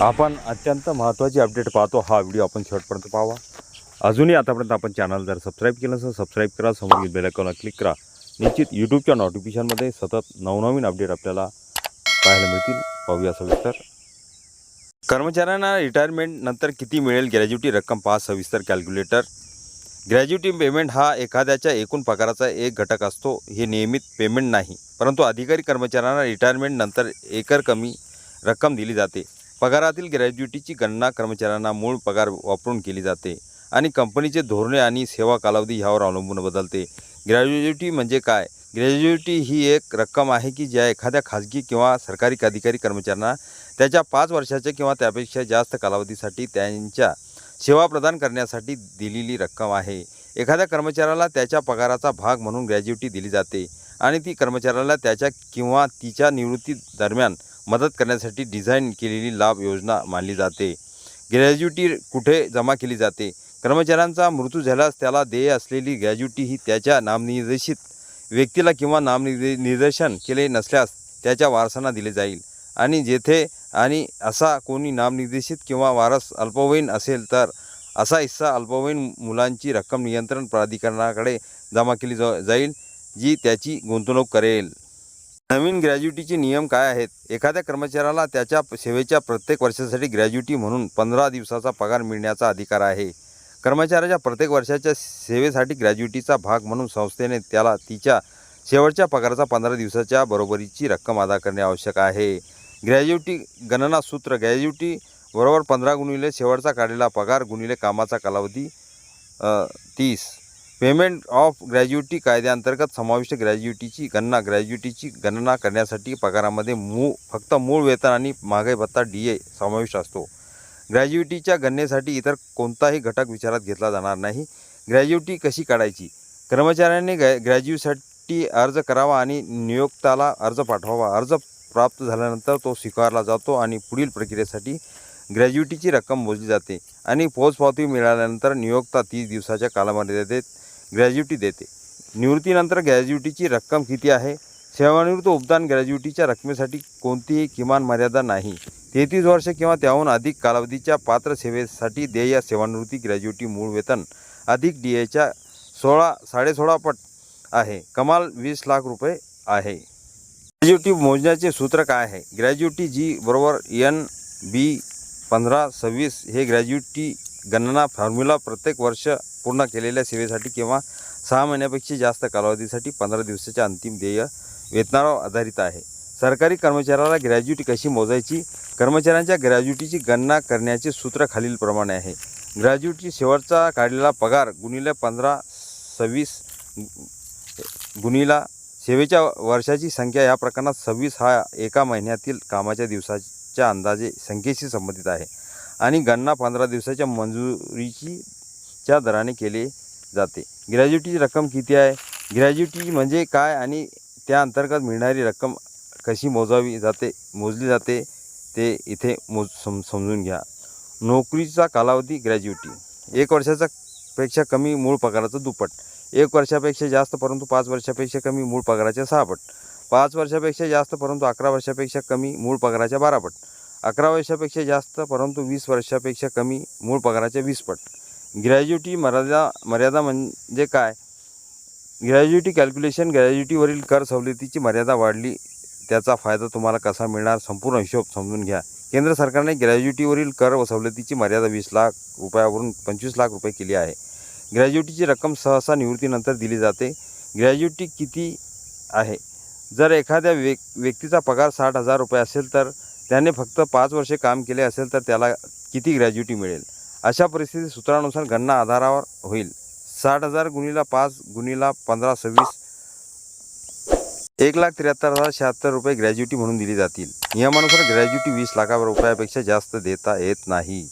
आपण अत्यंत महत्त्वाची अपडेट पाहतो. हा व्हिडिओ आपण शेवटपर्यंत पाहावा. अजूनही आतापर्यंत आपण चॅनल जर सबस्क्राईब केलं असेल सबस्क्राईब करा. समोर बेल आयकॉनला क्लिक करा. निश्चित यूट्यूबच्या नोटिफिकेशनमध्ये सतत नवनवीन अपडेट आपल्याला पाहायला मिळतील. पाहूया सविस्तर. कर्मचाऱ्यांना रिटायरमेंट नंतर किती मिळेल? ग्रॅज्युटी रक्कम पहा सविस्तर कॅल्क्युलेटर ग्रॅज्युटी पेमेंट हा एखाद्याच्या एकूण पगाराचा एक घटक असतो. हे नियमित पेमेंट नाही. परंतु अधिकारी कर्मचाऱ्यांना रिटायरमेंट नंतर एकर कमी रक्कम दिली जाते. पगारातील ग्रॅज्युटीची गणना कर्मचाऱ्यांना मूळ पगार वापरून केली जाते आणि कंपनीचे धोरणे आणि सेवा कालावधी ह्यावर अवलंबून बदलते. ग्रॅज्युएटी म्हणजे काय? ग्रॅज्युटी ही एक रक्कम आहे की ज्या एखाद्या खाजगी किंवा सरकारी अधिकारी कर्मचाऱ्यांना त्याच्या पाच वर्षाच्या किंवा त्यापेक्षा जास्त कालावधीसाठी त्यांच्या सेवा प्रदान करण्यासाठी दिलेली रक्कम आहे. एखाद्या कर्मचाऱ्याला त्याच्या पगाराचा भाग म्हणून ग्रॅज्युटी दिली जाते आणि ती कर्मचाऱ्याला त्याच्या किंवा तिच्या निवृत्ती दरम्यान मदत करण्यासाठी डिझाईन केलेली लाभ योजना मानली जाते. ग्रॅज्युटी कुठे जमा केली जाते? कर्मचाऱ्यांचा मृत्यू झाल्यास त्याला देय असलेली ग्रॅज्युटी ही त्याच्या नामनिर्देशित व्यक्तीला किंवा नामनिर्दे निर्देशन केले नसल्यास त्याच्या वारसांना दिले जाईल. आणि जेथे आणि असा कोणी नामनिर्देशित किंवा वारस अल्पवयीन असेल तर असा हिस्सा अल्पवयीन मुलांची रक्कम नियंत्रण प्राधिकरणाकडे जमा केली जा जाईल जी त्याची गुंतवणूक करेल. नवीन ग्रॅज्युटीचे नियम काय आहेत? एखाद्या कर्मचाऱ्याला त्याच्या सेवेच्या प्रत्येक वर्षासाठी ग्रॅज्युटी म्हणून पंधरा दिवसाचा पगार मिळण्याचा अधिकार आहे. कर्मचाऱ्याच्या प्रत्येक वर्षाच्या सेवेसाठी ग्रॅज्युटीचा भाग म्हणून संस्थेने त्याला तिच्या शेवटच्या पगाराचा पंधरा दिवसाच्या बरोबरीची रक्कम अदा करणे आवश्यक आहे. ग्रॅज्युटी गणना सूत्र ग्रॅज्युटी बरोबर पंधरा गुणिले शेवटचा काढलेला पगार गुणिले कामाचा कालावधी तीस. पेमेंट ऑफ ग्रॅज्युटी कायद्याअंतर्गत समाविष्ट ग्रॅज्युटीची गणना ग्रॅज्युटीची गणना करण्यासाठी पगारामध्ये मूळ फक्त मूळ वेतन आणि महागाई भत्ता डी ए समाविष्ट असतो. ग्रॅज्युटीच्या गणनेसाठी इतर कोणताही घटक विचारात घेतला जाणार नाही. ग्रॅज्युटी कशी काढायची? कर्मचाऱ्यांनी ग्रॅ ग्रॅज्युसाठी अर्ज करावा आणि नियोक्ताला अर्ज पाठवावा. अर्ज प्राप्त झाल्यानंतर तो स्वीकारला जातो आणि पुढील प्रक्रियेसाठी ग्रॅज्युटीची रक्कम मोजली जाते आणि पोचपावती मिळाल्यानंतर नियोक्ता तीस दिवसाच्या कालामर्यादेत ग्रॅज्युटी देते. निवृत्तीनंतर ग्रॅज्युटीची रक्कम किती आहे? सेवानिवृत्त उपदान ग्रॅज्युटीच्या रकमेसाठी कोणतीही किमान मर्यादा नाही. तेहतीस वर्ष किंवा त्याहून अधिक कालावधीच्या पात्र सेवेसाठी देय सेवानिवृत्ती ग्रॅज्युटी मूळ वेतन अधिक डी एच्या सोळा साडेसोळा पट आहे. कमाल वीस लाख रुपये आहे. ग्रॅज्युटी मोजण्याचे सूत्र काय आहे? ग्रॅज्युटी जी बरोबर एन बी पंधरा सव्वीस हे ग्रॅज्युटी गणना फॉर्म्युला प्रत्येक वर्ष पूर्ण केलेल्या सेवेसाठी किंवा सहा महिन्यापेक्षा जास्त कालावधीसाठी पंधरा दिवसाच्या अंतिम देय वेतनावर आधारित आहे. सरकारी कर्मचाऱ्याला ग्रॅज्युटी कशी मोजायची? कर्मचाऱ्यांच्या ग्रॅज्युटीची गणना करण्याचे सूत्र खालीलप्रमाणे आहे. ग्रॅज्युटी शेवटचा काढलेला पगार गुणिले पंधरा सव्वीस गुणिला सेवेच्या वर्षाची संख्या या प्रकरणात सव्वीस हा एका महिन्यातील कामाच्या दिवसाच्या अंदाजे संख्येशी संबंधित आहे. आणि गणना पंधरा दिवसाच्या मंजुरीची च्या दराने केले जाते. ग्रॅज्युटीची रक्कम किती आहे? ग्रॅज्युटी म्हणजे काय आणि त्या अंतर्गत मिळणारी रक्कम कशी मोजावी जाते मोजली जाते ते इथे मोज सम समजून घ्या. नोकरीचा कालावधी ग्रॅज्युटी एक वर्षाचा पेक्षा कमी मूळ पगाराचं दुप्पट. एक वर्षापेक्षा जास्त परंतु पाच वर्षापेक्षा कमी मूळ पगाराच्या सहा पट पाच वर्षापेक्षा जास्त परंतु अकरा वर्षापेक्षा कमी मूळ पगाराच्या बारा पट अकरा वर्षापेक्षा जास्त परंतु वीस वर्षापेक्षा कमी मूळ पगाराच्या वीस पट ग्रॅज्युटी मर्यादा मर्यादा म्हणजे काय? ग्रॅज्युटी कॅल्क्युलेशन ग्रॅज्युटीवरील कर सवलतीची मर्यादा वाढली. त्याचा फायदा तुम्हाला कसा मिळणार? संपूर्ण हिशोब समजून घ्या. केंद्र सरकारने ग्रॅज्युटीवरील कर व सवलतीची मर्यादा वीस लाख रुपयावरून पंचवीस लाख रुपये केली आहे. ग्रॅज्युटीची रक्कम सहसा निवृत्तीनंतर दिली जाते. ग्रॅज्युटी किती आहे? जर एखाद्या व्य व्यक्तीचा पगार साठ हजार रुपये असेल तर त्याने फक्त पाच वर्षे काम केले असेल तर त्याला किती ग्रॅज्युटी मिळेल? अशा परिस्थितीत सूत्रानुसार गणना आधारावर होईल. साठ हजार गुणीला पाच गुणीला पंधरा सव्वीस एक लाख त्र्याहत्तर हजार शहात्तर रुपये ग्रॅज्युटी म्हणून दिली जातील. नियमानुसार ग्रॅज्युटी वीस लाखा रुपयापेक्षा जास्त देता येत नाही.